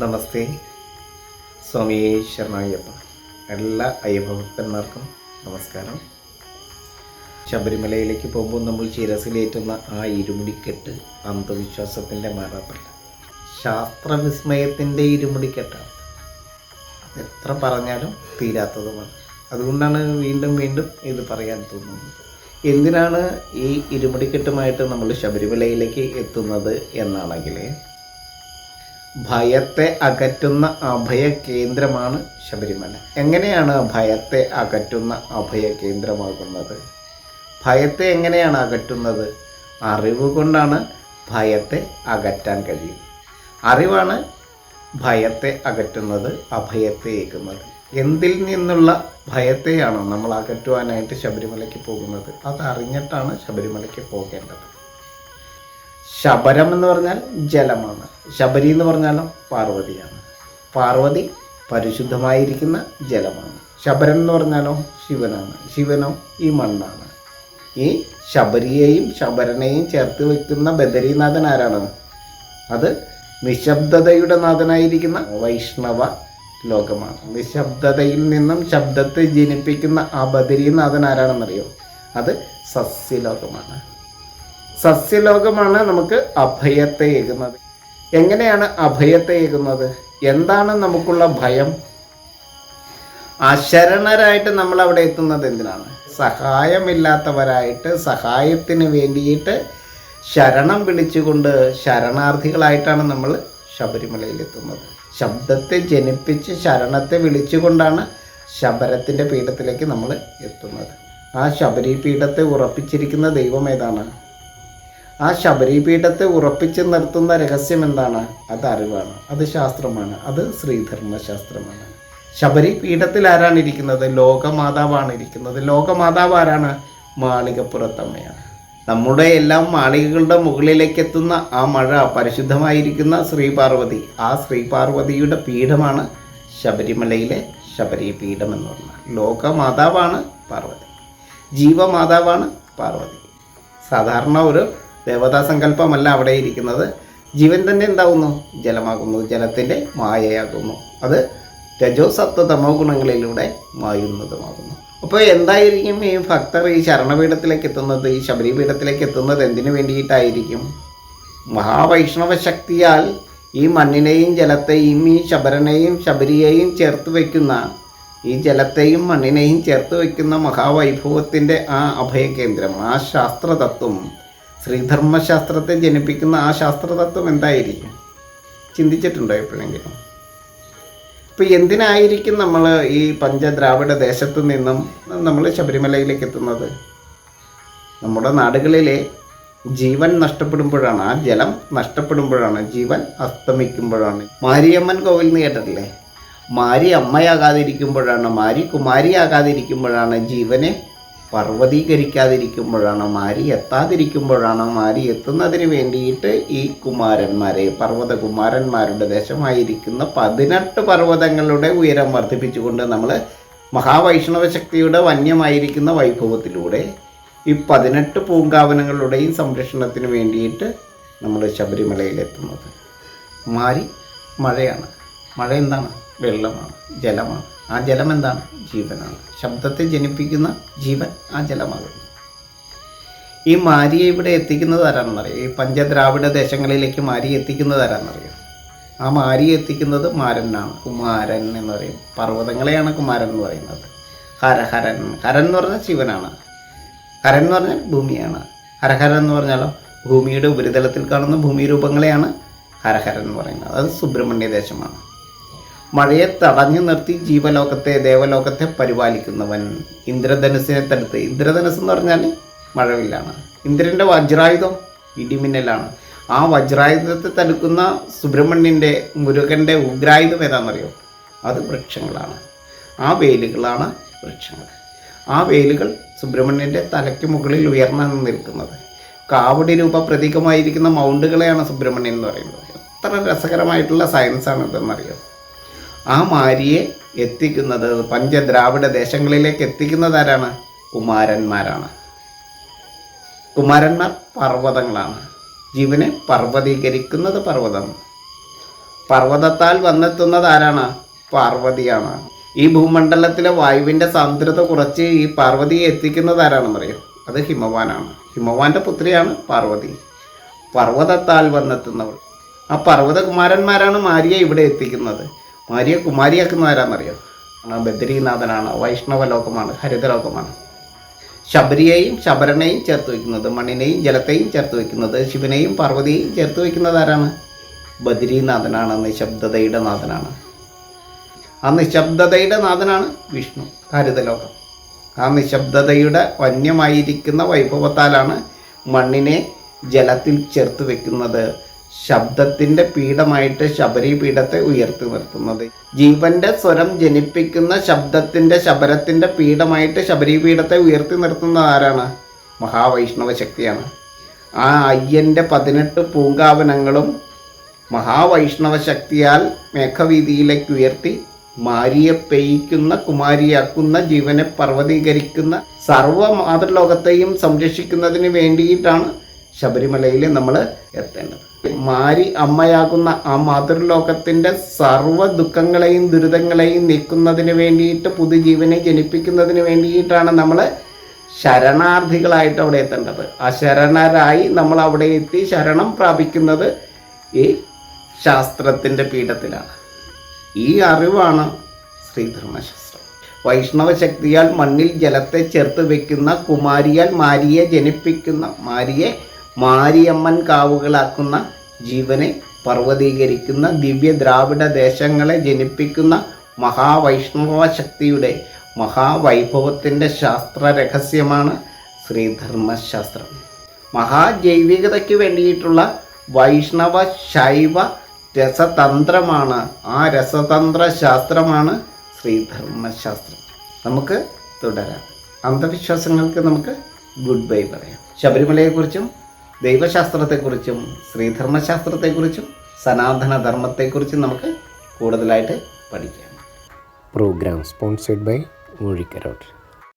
നമസ്തേ. സ്വാമി ശരണയ്യപ്പ. എല്ലാ അയ്യഭക്തന്മാർക്കും നമസ്കാരം. ശബരിമലയിലേക്ക് പോകുമ്പോൾ നമ്മൾ ശിരസിലേറ്റുന്ന ആ ഇരുമുടിക്കെട്ട് അന്ധവിശ്വാസത്തിന്റെ മാറാപ്പല്ല. ശാസ്ത്രവിസ്മയത്തിന്റെ ഇരുമുടിക്കെട്ടാണ്. എത്ര പറഞ്ഞാലും തീരാത്തതുമാണ്. അതുകൊണ്ടാണ് വീണ്ടും വീണ്ടും ഇത് പറയാൻ തോന്നുന്നത്. എന്തിനാണ് ഈ ഇരുമുടിക്കെട്ടുമായിട്ട് നമ്മൾ ശബരിമലയിലേക്ക് എത്തുന്നത് എന്നാണെങ്കിൽ ഭയത്തെ അകറ്റുന്ന അഭയ കേന്ദ്രമാണ് ശബരിമല. എങ്ങനെയാണ് ഭയത്തെ അകറ്റുന്ന അഭയ കേന്ദ്രമാകുന്നത് ഭയത്തെ എങ്ങനെയാണ് അകറ്റുന്നത്? അറിവ് കൊണ്ടാണ് ഭയത്തെ അകറ്റാൻ കഴിയും. അറിവാണ് ഭയത്തെ അകറ്റുന്നത് അഭയത്തെ ഏക്കുന്നത് എന്തിൽ നിന്നുള്ള ഭയത്തെയാണ് നമ്മൾ അകറ്റുവാനായിട്ട് ശബരിമലയ്ക്ക് പോകുന്നത്? അത് അറിഞ്ഞിട്ടാണ് ശബരിമലയ്ക്ക് പോകേണ്ടത്. ശബരം എന്ന് പറഞ്ഞാൽ ജലമാണ്. ശബരി എന്ന് പറഞ്ഞാലോ പാർവതിയാണ്. പാർവതി പരിശുദ്ധമായിരിക്കുന്ന ജലമാണ്. ശബരം എന്ന് പറഞ്ഞാലോ ശിവനാണ്. ശിവനോ ഈ മണ്ണാണ്. ഈ ശബരിയെയും ശബരനെയും ചേർത്ത് വയ്ക്കുന്ന ബദരീനാഥൻ ആരാണ്? അത് നിശബ്ദതയുടെ നാഥനായിരിക്കുന്ന വൈഷ്ണവ ലോകമാണ്. നിശബ്ദതയിൽ നിന്നും ശബ്ദത്തെ ജനിപ്പിക്കുന്ന ആ ബദരീനാഥൻ ആരാണെന്നറിയോ? അത് സസ്യലോകമാണ്. സസ്യലോകമാണ് നമുക്ക് അഭയത്തെ ഏകുന്നത്. എങ്ങനെയാണ് അഭയത്തെ ഏകുന്നത്? എന്താണ് നമുക്കുള്ള ഭയം? അശരണരായിട്ട് നമ്മൾ അവിടെ എത്തുന്നത് എന്തിനാണ്? സഹായമില്ലാത്തവരായിട്ട് സഹായത്തിന് വേണ്ടിയിട്ട് ശരണം വിളിച്ചുകൊണ്ട് ശരണാർത്ഥികളായിട്ടാണ് നമ്മൾ ശബരിമലയിൽ എത്തുന്നത്. ശബ്ദത്തെ ജനിപ്പിച്ച് ശരണത്തെ വിളിച്ചുകൊണ്ടാണ് ശബരത്തിന്റെ പീഠത്തിലേക്ക് നമ്മൾ എത്തുന്നത്. ആ ശബരി പീഠത്തെ ഉറപ്പിച്ചിരിക്കുന്ന ദൈവം ഏതാണ്? ആ ശബരിപീഠത്തെ ഉറപ്പിച്ച് നിർത്തുന്ന രഹസ്യം എന്താണ്? അത് അറിവാണ്. അത് ശാസ്ത്രമാണ്. അത് ശ്രീധർമ്മശാസ്ത്രമാണ്. ശബരിപീഠത്തിൽ ആരാണ് ഇരിക്കുന്നത്? ലോകമാതാവാണ് ഇരിക്കുന്നത്. ലോകമാതാവ് ആരാണ്? മാളികപ്പുറത്തമ്മയാണ്. നമ്മുടെ എല്ലാം മാളികകളുടെ മുകളിലേക്ക് എത്തുന്ന ആ മഴ പരിശുദ്ധമായിരിക്കുന്ന ശ്രീപാർവതി. ആ ശ്രീപാർവതിയുടെ പീഠമാണ് ശബരിമലയിലെ ശബരി പീഠം എന്ന് പറഞ്ഞാൽ. ലോകമാതാവാണ് പാർവതി. ജീവമാതാവാണ് പാർവതി. സാധാരണ ഒരു ദേവതാ സങ്കല്പമല്ല അവിടെ ഇരിക്കുന്നത്. ജീവൻ തന്നെ എന്താകുന്നു? ജലമാകുന്നു. ജലത്തിന്റെ മായയാകുന്നു. അത് രജോ സത്വ തമോ ഗുണങ്ങളിലൂടെ മായുന്നതുമാകുന്നു. അപ്പോൾ എന്തായിരിക്കും ഈ ഭക്തർ ഈ ശരണപീഠത്തിലേക്ക് എത്തുന്നത്? ഈ ശബരിപീഠത്തിലേക്ക് എത്തുന്നത് എന്തിനു വേണ്ടിയിട്ടായിരിക്കും? മഹാവൈഷ്ണവ ശക്തിയാൽ ഈ മണ്ണിനെയും ജലത്തെയും ഈ ശബരനെയും ശബരിയെയും ചേർത്ത് വയ്ക്കുന്ന ഈ ജലത്തെയും മണ്ണിനെയും ചേർത്ത് വയ്ക്കുന്ന മഹാവൈഭവത്തിന്റെ ആ അഭയകേന്ദ്രം ആ ശാസ്ത്രതത്വം ശ്രീധർമ്മശാസ്ത്രത്തെ ജനിപ്പിക്കുന്ന ആ ശാസ്ത്രതത്വം എന്തായിരിക്കും? ചിന്തിച്ചിട്ടുണ്ടോ എപ്പോഴെങ്കിലും? ഇപ്പോൾ എന്തിനായിരിക്കും നമ്മൾ ഈ പഞ്ചദ്രാവിഡ ദേശത്തു നിന്നും നമ്മൾ ശബരിമലയിലേക്ക് എത്തുന്നത്? നമ്മുടെ നാടുകളിലെ ജീവൻ നഷ്ടപ്പെടുമ്പോഴാണ് ആ ജലം നഷ്ടപ്പെടുമ്പോഴാണ് ജീവൻ അസ്തമിക്കുമ്പോഴാണ്. മാരിയമ്മൻ കോവിൽ എന്ന് കേട്ടിട്ടില്ലേ? മാരി അമ്മയാകാതിരിക്കുമ്പോഴാണ് മാരി കുമാരിയാകാതിരിക്കുമ്പോഴാണ് ജീവനെ പർവതീകരിക്കാതിരിക്കുമ്പോഴാണ് മാരി എത്താതിരിക്കുമ്പോഴാണ് മാരി എത്തുന്നതിന് വേണ്ടിയിട്ട് ഈ കുമാരന്മാരെ പർവതകുമാരന്മാരുടെ ദേശമായിരിക്കുന്ന പതിനെട്ട് പർവതങ്ങളുടെ ഉയരം വർദ്ധിപ്പിച്ചുകൊണ്ട് നമ്മൾ മഹാവൈഷ്ണവ ശക്തിയുടെ വന്യമായിരിക്കുന്ന വൈഭവത്തിലൂടെ ഈ പതിനെട്ട് പൂങ്കാവനങ്ങളുടെയും സംരക്ഷണത്തിന് വേണ്ടിയിട്ട് നമ്മൾ ശബരിമലയിലെത്തുന്നത്. മാരി മഴയാണ്. മഴ എന്താണ്? വെള്ളമാണ് ജലമാണ്. ആ ജലം എന്താണ് ജീവനാണ്. ശബ്ദത്തെ ജനിപ്പിക്കുന്ന ജീവൻ ആ ജലമാകുന്നു ഈ മാരിയെ ഇവിടെ എത്തിക്കുന്നത് ആരാണെന്നറിയോ? ഈ പഞ്ചദ്രാവിഡ ദേശങ്ങളിലേക്ക് മാരി എത്തിക്കുന്നത് ആരാണെന്നറിയോ? ആ മാരി എത്തിക്കുന്നത് മാരനാണ്. കുമാരൻ എന്ന് പറയും. പർവതങ്ങളെയാണ് കുമാരൻ എന്ന് പറയുന്നത്. ഹരഹരൻ. ഹരൻ എന്ന് പറഞ്ഞാൽ ശിവനാണ്. ഹരൻ എന്ന് പറഞ്ഞാൽ ഭൂമിയാണ്. ഹരഹരൻ എന്ന് പറഞ്ഞാലോ? ഭൂമിയുടെ ഉപരിതലത്തിൽ കാണുന്ന ഭൂമി രൂപങ്ങളെയാണ് ഹരഹരൻ എന്ന് പറയുന്നത്. അത് സുബ്രഹ്മണ്യ ദേശമാണ്. മഴയെ തടഞ്ഞു നിർത്തി ജീവലോകത്തെ ദേവലോകത്തെ പരിപാലിക്കുന്നവൻ. ഇന്ദ്രധനുസിനെ തടുത്ത്. ഇന്ദ്രധനുസ് എന്ന് പറഞ്ഞാൽ മഴവില്ലാണ്. ഇന്ദ്രന്റെ വജ്രായുധം ഇടിമിന്നലാണ്. ആ വജ്രായുധത്തെ തടുക്കുന്ന സുബ്രഹ്മണ്യന്റെ മുരുകന്റെ ഉഗ്രായുധം ഏതാണെന്നറിയോ? അത് വൃക്ഷങ്ങളാണ്. ആ വേലുകളാണ് വൃക്ഷങ്ങൾ. ആ വേലുകൾ സുബ്രഹ്മണ്യന്റെ തലയ്ക്ക് മുകളിൽ ഉയർന്നാണ് നിൽക്കുന്നത്. കാവടി രൂപ പ്രതീകമായിരിക്കുന്ന മൗണ്ടുകളെയാണ് സുബ്രഹ്മണ്യൻ എന്ന് പറയുന്നത്. എത്ര രസകരമായിട്ടുള്ള സയൻസാണ് ഇതെന്നറിയോ? ആ മാരിയെ എത്തിക്കുന്നത് പഞ്ചദ്രാവിഡ ദേശങ്ങളിലേക്ക് എത്തിക്കുന്നത് ആരാണ്? കുമാരന്മാരാണ്. കുമാരന്മാർ പർവതങ്ങളാണ്. ജീവനെ പർവതീകരിക്കുന്നത് പർവതം. പർവതത്താൽ വന്നെത്തുന്നത് ആരാണ്? പാർവതിയാണ്. ഈ ഭൂമണ്ഡലത്തിലെ വായുവിന്റെ സാന്ദ്രത കുറച്ച് ഈ പാർവതിയെ എത്തിക്കുന്നത് ആരാണെന്നറിയോ അത് ഹിമവാനാണ്. ഹിമവാന്റെ പുത്രിയാണ് പാർവതി. പർവതത്താൽ വന്നെത്തുന്നവൾ. ആ പർവതകുമാരന്മാരാണ് മാരിയെ ഇവിടെ എത്തിക്കുന്നത്. മാരിയെ കുമാരിയാക്കുന്ന ആരാന്നറിയോ? ബദ്രീനാഥനാണ് വൈഷ്ണവ ലോകമാണ് ഹരിതലോകമാണ്. ശബരിയെയും ശബരനെയും ചേർത്ത് വയ്ക്കുന്നത് മണ്ണിനെയും ജലത്തെയും ചേർത്ത് വയ്ക്കുന്നത് ശിവനെയും പാർവതിയെയും ചേർത്ത് വയ്ക്കുന്നത് ആരാണ്? ബദ്രീനാഥനാണ് നിശബ്ദതയുടെ നാഥനാണ്. ആ നിശബ്ദതയുടെ നാഥനാണ് വിഷ്ണു ഹരിതലോകം. ആ നിശബ്ദതയുടെ വന്യമായിരിക്കുന്ന വൈഭവത്താലാണ് മണ്ണിനെ ജലത്തിൽ ചേർത്ത് വെക്കുന്നത് ശബ്ദത്തിന്റെ പീഠമായിട്ട് ശബരി പീഠത്തെ ഉയർത്തി നിർത്തുന്നത്. ജീവന്റെ സ്വരം ജനിപ്പിക്കുന്ന ശബ്ദത്തിന്റെ ശബരത്തിന്റെ പീഠമായിട്ട് ശബരി പീഠത്തെ ഉയർത്തി നിർത്തുന്നത് ആരാണ്? മഹാവൈഷ്ണവ ശക്തിയാണ്. ആ അയ്യന്റെ പതിനെട്ട് പൂങ്കാവനങ്ങളും മഹാവൈഷ്ണവ ശക്തിയാൽ മേഘവീതിയിലേക്ക് ഉയർത്തി മാരിയെ പെയ്യിക്കുന്ന കുമാരിയാക്കുന്ന ജീവനെ പർവതീകരിക്കുന്ന സർവ മാതൃലോകത്തെയും സംരക്ഷിക്കുന്നതിന് വേണ്ടിയിട്ടാണ് ശബരിമലയിൽ നമ്മൾ എത്തേണ്ടത്. മാരി അമ്മയാകുന്ന ആ മാതൃലോകത്തിന്റെ സർവ ദുഃഖങ്ങളെയും ദുരിതങ്ങളെയും നീക്കുന്നതിന് വേണ്ടിയിട്ട് പുതുജീവനെ ജനിപ്പിക്കുന്നതിന് വേണ്ടിയിട്ടാണ് നമ്മൾ ശരണാർത്ഥികളായിട്ട് അവിടെ എത്തേണ്ടത്. ആ ശരണരായി നമ്മൾ അവിടെ എത്തി ശരണം പ്രാപിക്കുന്നത് ഈ ശാസ്ത്രത്തിന്റെ പീഠത്തിലാണ്. ഈ അറിവാണ് ശ്രീധർമ്മശാസ്ത്രം. വൈഷ്ണവ ശക്തിയാൽ മണ്ണിൽ ജലത്തെ ചേർത്ത് വെക്കുന്ന കുമാരിയാൽ മാരിയെ ജനിപ്പിക്കുന്ന മാരിയെ മാരിയമ്മൻ കാവുകളാക്കുന്ന ജീവനെ പർവതീകരിക്കുന്ന ദിവ്യ ദ്രാവിഡ ദേശങ്ങളെ ജനിപ്പിക്കുന്ന മഹാവൈഷ്ണവ ശക്തിയുടെ മഹാവൈഭവത്തിന്റെ ശാസ്ത്ര രഹസ്യമാണ് ശ്രീധർമ്മശാസ്ത്രം. മഹാജൈവികതയ്ക്ക് വേണ്ടിയിട്ടുള്ള വൈഷ്ണവ ശൈവ രസതന്ത്രമാണ് ആ രസതന്ത്ര ശാസ്ത്രമാണ് ശ്രീധർമ്മശാസ്ത്രം. നമുക്ക് തുടരാം. അന്ധവിശ്വാസങ്ങൾക്ക് നമുക്ക് ഗുഡ് ബൈ പറയാം. ശബരിമലയെക്കുറിച്ചും ദൈവശാസ്ത്രത്തെക്കുറിച്ചും ശ്രീധർമ്മശാസ്ത്രത്തെക്കുറിച്ചും സനാതന ധർമ്മത്തെക്കുറിച്ചും നമുക്ക് കൂടുതലായിട്ട് പഠിക്കാം പ്രോഗ്രാം സ്പോൺസേഡ് ബൈ Murikarote.